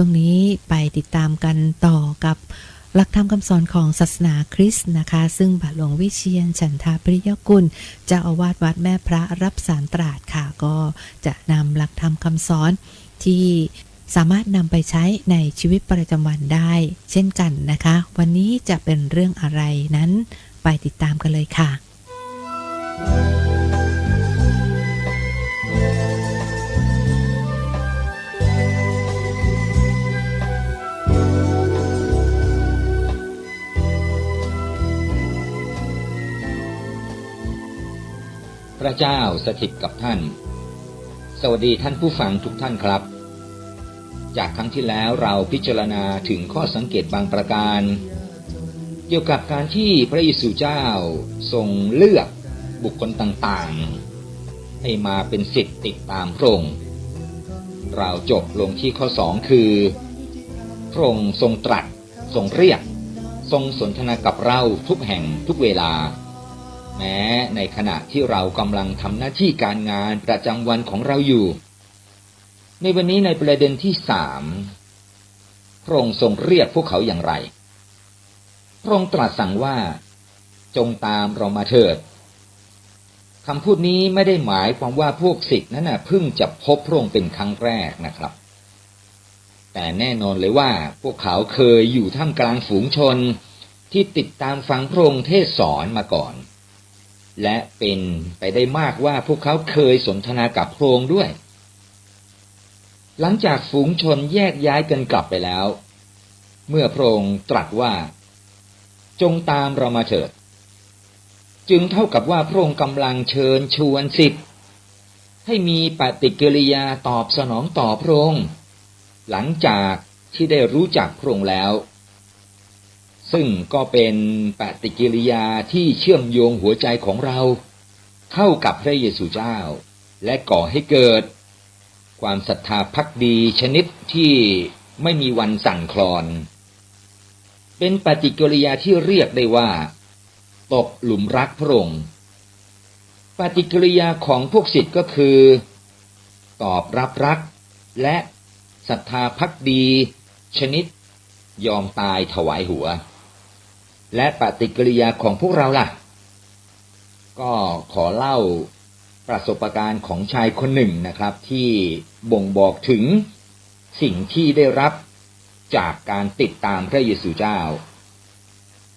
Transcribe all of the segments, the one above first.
ช่วงนี้ไปติดตามกันต่อกับหลักธรรมคำสอนของศาสนาคริสต์นะคะ ซึ่งบาทหลวงวิเชียนฉันทาปริยกุลเจ้าอาวาสวัดแม่พระรับสารตราดค่ะ ก็จะนำหลักธรรมคำสอนที่สามารถนำไปใช้ในชีวิตประจำวันได้ เช่นกันนะคะ วันนี้จะเป็นเรื่องอะไรนั้น ไปติดตามกันเลยค่ะ ระเจ้าสถิตกับท่าน สวัสดีท่านผู้ฟังทุกท่านครับ จากครั้งที่แล้วเราพิจารณาถึงข้อสังเกตบางประการ เกี่ยวกับการที่พระเยซูเจ้าทรงเลือกบุคคลต่างๆ ให้มาเป็นสิทธิ์ติดตามพระองค์เราจบลงที่ข้อสองคือพระองค์ทรงตรัสทรงเรียก ทรงสนทนากับเราทุกแห่งทุกเวลา แม้ในขณะที่เรากำลังทำหน้าที่การงานประจำวันของเราอยู่ ในวันนี้ในประเด็นที่สามพระองค์ทรงเรียกพวกเขาอย่างไร พระองค์ตรัสสั่งว่า จงตามเรามาเถิดคำพูดนี้ไม่ได้หมายความว่าพวกศิษย์นั้นนะเพิ่งจะพบพระองค์เป็นครั้งแรกนะครับ แต่แน่นอนเลยว่าพวกเขาเคยอยู่ท่ามกลางฝูงชนที่ติดตามฟังพระองค์เทศสอนมาก่อน และเป็นไปได้มากว่าพวกเขาเคยสนทนากับพระองค์ด้วย หลังจากฝูงชนแยกย้ายกันกลับไปแล้ว เมื่อพระองค์ตรัสว่า จงตามเรามาเถิด จึงเท่ากับว่าพระองค์กำลังเชิญชวนสิทธิ์ให้มีปฏิกิริยาตอบสนองต่อพระองค์หลังจากที่ได้รู้จักพระองค์แล้ว ซึ่งก็เป็นปฏิกิริยาที่เชื่อมโยงหัวใจของเรา เข้ากับพระเยซูเจ้า และก่อให้เกิด ความศรัทธาพักดีชนิดที่ไม่มีวันสั่นคลอน เป็นปฏิกิริยาที่เรียกได้ว่า ตกหลุมรักพระองค์ปฏิกิริยาของพวกศิษย์ก็คือ ตอบรับรัก และศรัทธาพักดี ชนิดยอมตายถวายหัว และปฏิกิริยาของพวกเราล่ะ ก็ขอเล่าประสบการณ์ของชายคนหนึ่งนะครับ ที่บ่งบอกถึงสิ่งที่ได้รับจากการติดตามพระเยซูเจ้า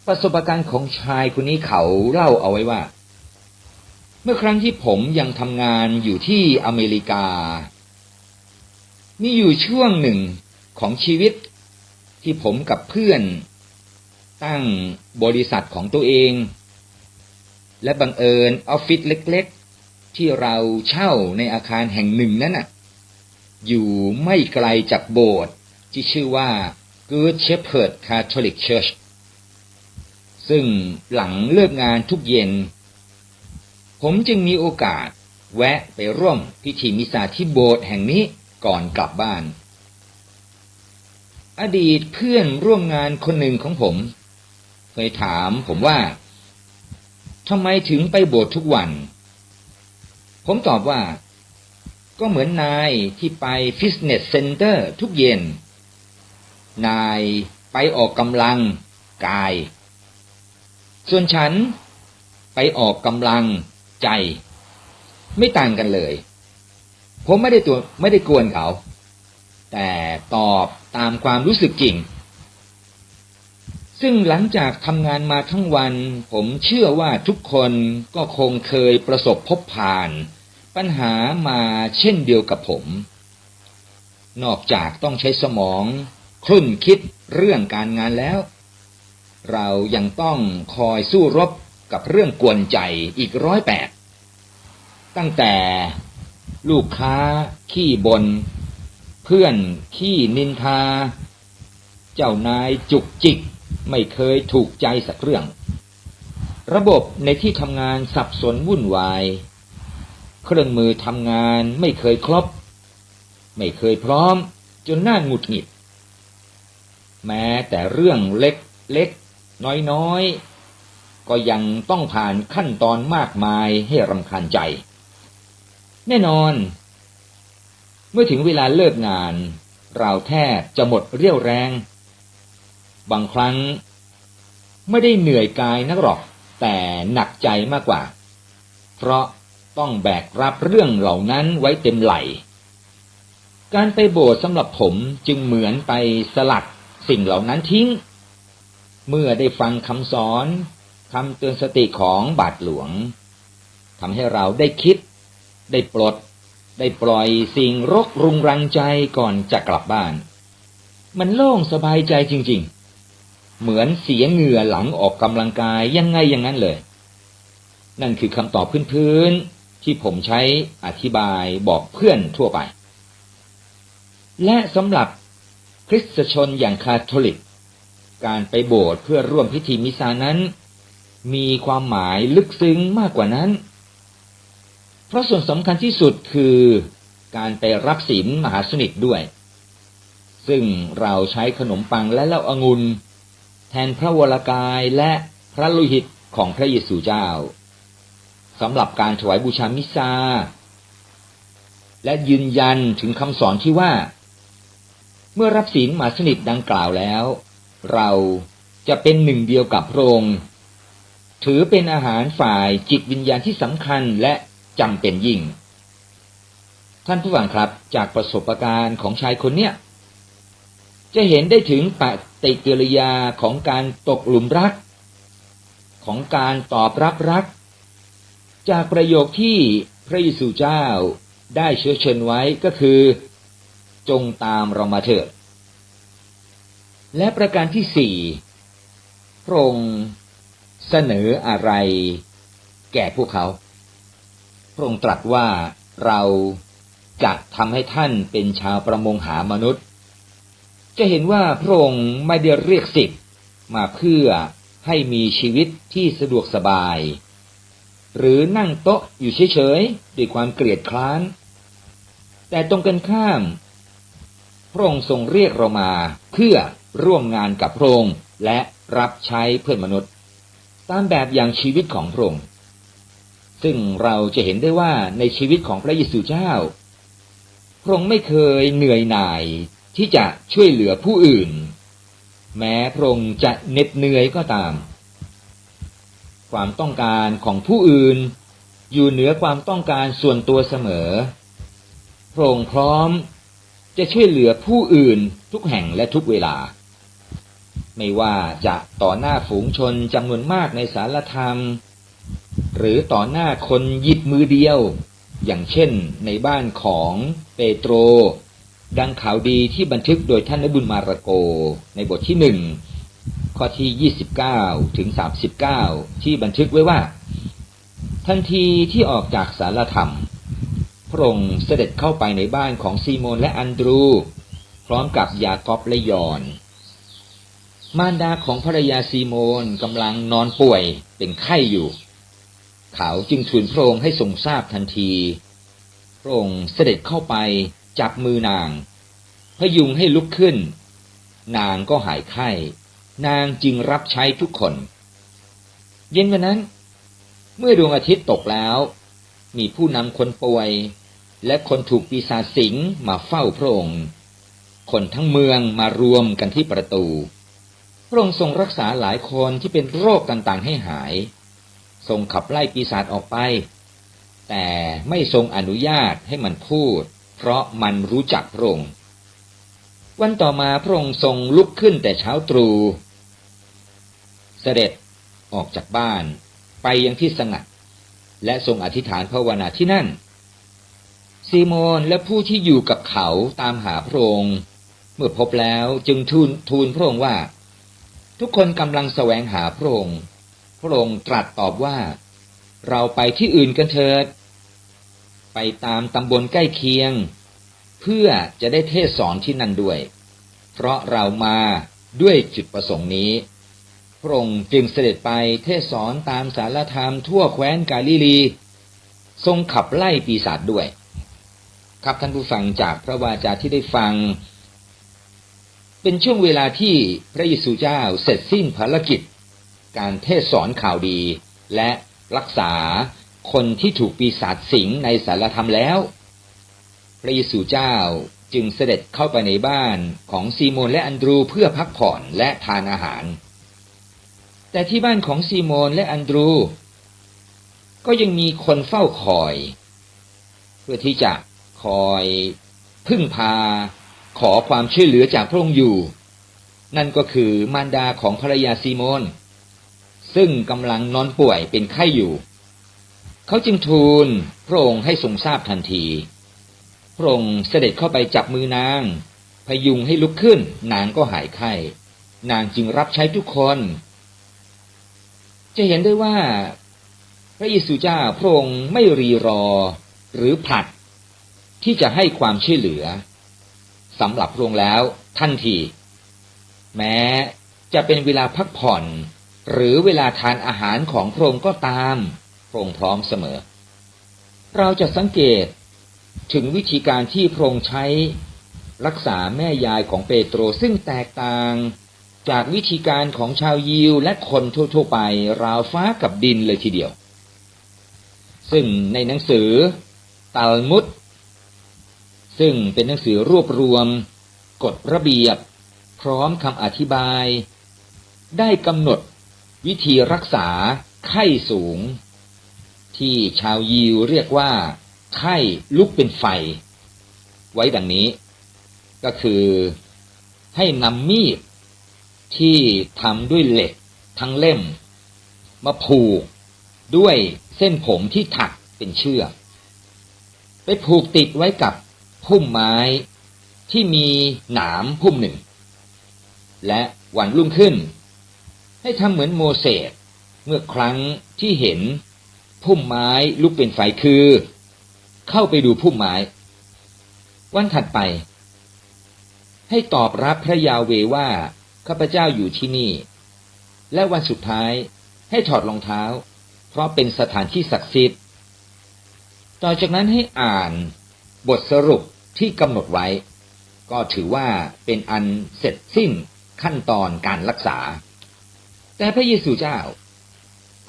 ประสบการณ์ของชายคนนี้เขาเล่าเอาไว้ว่า เมื่อครั้งที่ผมยังทำงานอยู่ที่อเมริกา มีอยู่ช่วงหนึ่งของชีวิตที่ผมกับเพื่อน ตั้งบริษัทของตัวเอง และบังเอิญออฟฟิศเล็กๆ ที่เราเช่าในอาคารแห่งหนึ่งนั้นน่ะ อยู่ไม่ไกลจากโบสถ์ที่ชื่อว่า Good Shepherd Catholic Church ซึ่งหลังเลิกงานทุกเย็น ผมจึงมีโอกาสแวะไปร่วมพิธีมิสซาที่โบสถ์แห่งนี้ก่อนกลับบ้าน อดีตเพื่อนร่วมงานคนหนึ่งของผม เคยถามผมว่าทำไมถึงไปโบสถ์ทุกวัน ผมตอบว่า ก็เหมือนนายที่ไปฟิตเนสเซ็นเตอร์ทุกเย็น นายไปออกกำลังกาย ส่วนฉันไปออกกำลังใจ ไม่ต่างกันเลย ผมไม่ได้ตัวไม่ได้กวนเขา แต่ตอบตามความรู้สึกจริง ซึ่งหลังจากทำงานมาทั้งวัน ผมเชื่อว่าทุกคนก็คงเคยประสบพบผ่าน ปัญหามาเช่นเดียวกับผม นอกจากต้องใช้สมองคลุ่นคิดเรื่องการงานแล้ว เรายังต้องคอยสู้รบกับเรื่องกวนใจอีกร้อยแปดตั้งแต่ลูกค้าขี้บน เพื่อนขี้นินทา เจ้านายจุกจิก ไม่เคยถูกใจสักเรื่อง ระบบในที่ทำงานสับสนวุ่นวาย เครื่องมือทำงานไม่เคยครบ ไม่เคยพร้อม จนน่าหงุดหงิด แม้แต่เรื่องเล็กเล็กน้อยน้อยก็ยังต้องผ่านขั้นตอนมากมายให้รำคาญใจ แน่นอน เมื่อถึงเวลาเลิกงาน เราแทบจะหมดเรี่ยวแรง บางครั้งไม่ได้เหนื่อยกายนักหรอก แต่หนักใจมากกว่า เพราะต้องแบกรับเรื่องเหล่านั้นไว้เต็มไหล การไปโบสถ์สำหรับผมจึงเหมือนไปสลัดสิ่งเหล่านั้นทิ้ง เมื่อได้ฟังคำสอนคำเตือนสติของบาทหลวงทำให้เราได้คิด ได้ปลด ได้ปล่อยสิ่งรกรุงรังใจก่อนจะกลับบ้าน มันโล่งสบายใจจริง ๆ เหมือนเสียเหงื่อหลังออกกำลังกายยังไงอย่างนั้นเลย นั่นคือคำตอบพื้นๆที่ผมใช้อธิบายบอกเพื่อนทั่วไป และสำหรับคริสตชนอย่างคาทอลิก การไปโบสถ์เพื่อร่วมพิธีมิซานั้น มีความหมายลึกซึ้งมากกว่านั้น เพราะส่วนสำคัญที่สุดคือการไปรับศีลมหาสนิทด้วย ซึ่งเราใช้ขนมปังและเหล้าองุ่น แทนพระวรกายและพระโลหิตของพระเยซูเจ้าสำหรับการถวายบูชามิซา และยืนยันถึงคำสอนที่ว่า เมื่อรับศีลมหาสนิทดังกล่าวแล้ว เราจะเป็นหนึ่งเดียวกับพระองค์ถือเป็นอาหารฝ่ายจิตวิญญาณที่สำคัญและจำเป็นยิ่ง ท่านผู้ฟังครับจากประสบการณ์ของชายคนเนี้ย จะเห็นได้ถึงปฏิกิริยาของการตกหลุมรัก ของการตอบรับรัก จากประโยคที่พระเยซูเจ้าได้เชื้อเชิญไว้ก็คือ จงตามเรามาเถิด และประการที่สี่พระองค์เสนออะไรแก่พวกเขา พระองค์ตรัสว่าเราจะทำให้ท่านเป็นชาวประมงหามนุษย์ จะเห็นว่าพระองค์ไม่ได้เรียกสิทธิ์มาเพื่อให้มีชีวิตที่สะดวกสบาย หรือนั่งโต๊ะอยู่เฉยๆด้วยความเกลียดคร้าน แต่ตรงกันข้าม พระองค์ทรงเรียกเรามาเพื่อร่วมงานกับพระองค์และรับใช้เพื่อนมนุษย์ ตามแบบอย่างชีวิตของพระองค์ซึ่งเราจะเห็นได้ว่าในชีวิตของพระเยซูเจ้า พระองค์ไม่เคยเหนื่อยหน่าย ที่จะช่วยเหลือผู้อื่น แม้พระองค์จะเหน็ดเหนื่อยก็ตาม ความต้องการของผู้อื่น อยู่เหนือความต้องการส่วนตัวเสมอ พระองค์พร้อมจะช่วยเหลือผู้อื่นทุกแห่งและทุกเวลา ไม่ว่าจะต่อหน้าฝูงชนจำนวนมากในสารธรรม หรือต่อหน้าคนหยิบมือเดียว อย่างเช่นในบ้านของเปโตร ดังข่าวดีที่บันทึกโดยท่านนบุญมาระโก ในบทที่หนึ่งข้อที่ 29 ถึง 39 ที่บันทึกไว้ว่า ทันทีที่ออกจากสารธรรม พระองค์เสด็จเข้าไปในบ้านของซีโมนและอันดรู พร้อมกับยากอบและยอน มารดาของภรรยาซีโมนกำลังนอนป่วยเป็นไข้อยู่ เขาจึงทูลพระองค์ให้ทรงทราบทันที พระองค์เสด็จเข้าไป จับมือนาง พยุงให้ลุกขึ้น นางก็หายไข้ นางจึงรับใช้ทุกคน เย็นวันนั้น เมื่อดวงอาทิตย์ตกแล้ว มีผู้นำคนป่วย และคนถูกปีศาจสิงมาเฝ้าพระองค์ คนทั้งเมืองมารวมกันที่ประตู พระองค์ทรงรักษาหลายคนที่เป็นโรคต่างๆให้หาย ทรงขับไล่ปีศาจออกไป แต่ไม่ทรงอนุญาตให้มันพูด เพราะมันรู้จักพระองค์ วันต่อมาพระองค์ทรงลุกขึ้นแต่เช้าตรู่เสด็จออกจากบ้านไปยังที่สงัด และทรงอธิษฐานภาวนาที่นั่น ซีโมนและผู้ที่อยู่กับเขาตามหาพระองค์เมื่อพบแล้วจึงทูลทูลพระองค์ว่า ทุกคนกำลังแสวงหาพระองค์ พระองค์ตรัสตอบว่า เราไปที่อื่นกันเถิด ไปตามตำบลใกล้เคียง เพื่อจะได้เทศสอนที่นั่นด้วย เพราะเรามาด้วยจุดประสงค์นี้ พระองค์จึงเสด็จไปเทศสอนตามสารธรรมทั่วแคว้นกาลิลี ทรงขับไล่ปีศาจด้วย ครับท่านผู้ฟังจากพระวาจาที่ได้ฟัง เป็นช่วงเวลาที่พระเยซูเจ้าเสร็จสิ้นภารกิจ การเทศสอนข่าวดีและรักษา คนที่ถูกปีศาจสิงในสารธรรมแล้ว พระเยซูเจ้าจึงเสด็จเข้าไปในบ้านของซีโมนและอันดรูเพื่อพักผ่อนและทานอาหาร แต่ที่บ้านของซีโมนและอันดรู ก็ยังมีคนเฝ้าคอย เพื่อที่จะคอยพึ่งพา ขอความช่วยเหลือจากพระองค์อยู่ นั่นก็คือมารดาของภรรยาซีโมนซึ่งกำลังนอนป่วยเป็นไข้อยู่ เขาจึงทูลพระองค์ให้ทรงทราบทันที พระองค์เสด็จเข้าไปจับมือนาง พยุงให้ลุกขึ้น นางก็หายไข้ นางจึงรับใช้ทุกคน จะเห็นได้ว่า พระเยซูเจ้าพระองค์ไม่รีรอ หรือผลัด ที่จะให้ความช่วยเหลือสำหรับพระองค์แล้วทันที แม้จะเป็นเวลาพักผ่อน หรือเวลาทานอาหารของพระองค์ก็ตาม พระองค์พร้อมเสมอ เราจะสังเกตถึงวิธีการที่พระองค์ใช้รักษาแม่ยายของเปโตรซึ่งแตกต่างจากวิธีการของชาวยิวและคนทั่วๆไป ราวฟ้ากับดินเลยทีเดียว ซึ่งในหนังสือตัลมุดซึ่งเป็นหนังสือรวบรวมกฎระเบียบ พร้อมคำอธิบาย ได้กำหนดวิธีรักษาไข้สูง ที่ชาวยิวเรียกว่าไข้ลุกเป็นไฟ ไว้ดังนี้ ก็คือให้นำมีดที่ทำด้วยเหล็กทั้งเล่ม มาผูกด้วยเส้นผมที่ถักเป็นเชือกไปผูกติดไว้กับพุ่มไม้ที่มีหนามพุ่มหนึ่ง และวันรุ่งขึ้น ให้ทำเหมือนโมเสสเมื่อครั้งที่เห็น พุ่มไม้ลุกเป็นไฟคือ เข้าไปดูพุ่มไม้ วันถัดไป ให้ตอบรับพระยาเวว่าข้าพเจ้าอยู่ที่นี่ และวันสุดท้ายให้ถอดรองเท้า เพราะเป็นสถานที่ศักดิ์สิทธิ์ ต่อจากนั้นให้อ่านบทสรุปที่กำหนดไว้ ก็ถือว่าเป็นอันเสร็จสิ้นขั้นตอนการรักษา แต่พระเยซูเจ้า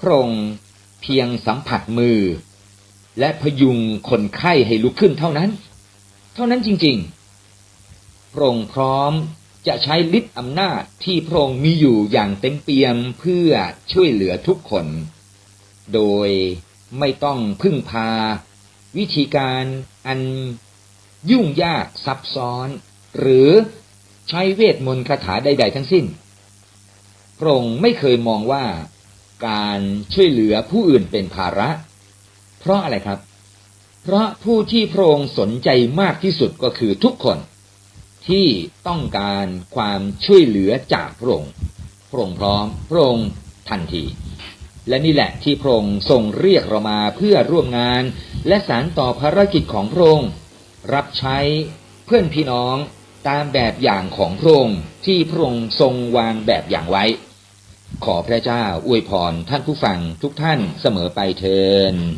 พระองค์ เพียงสัมผัสมือ และพยุงคนไข้ให้ลุกขึ้นเท่านั้น เท่านั้นจริงๆ พระองค์พร้อมจะใช้ฤทธิ์อำนาจที่พระองค์มีอยู่อย่างเต็มเปี่ยมเพื่อช่วยเหลือทุกคน โดยไม่ต้องพึ่งพา วิธีการอันยุ่งยากซับซ้อน หรือใช้เวทมนต์คาถาใด ๆ ทั้งสิ้น พระองค์ไม่เคยมองว่า การช่วยเหลือผู้อื่นเป็นภาระ เพราะอะไรครับ เพราะผู้ที่พระองค์สนใจมากที่สุดก็คือทุกคนที่ต้องการความช่วยเหลือจากพระองค์พระองค์พร้อมพระองค์ทันที และนี่แหละที่พระองค์ทรงเรียกเรามาเพื่อร่วมงาน และสารต่อภารกิจของพระองค์รับใช้เพื่อนพี่น้องตามแบบอย่างของพระองค์ที่พระองค์ทรงวางแบบอย่างไว้ ขอพระเจ้าอวยพรท่านผู้ฟังทุกท่านเสมอไปเทิน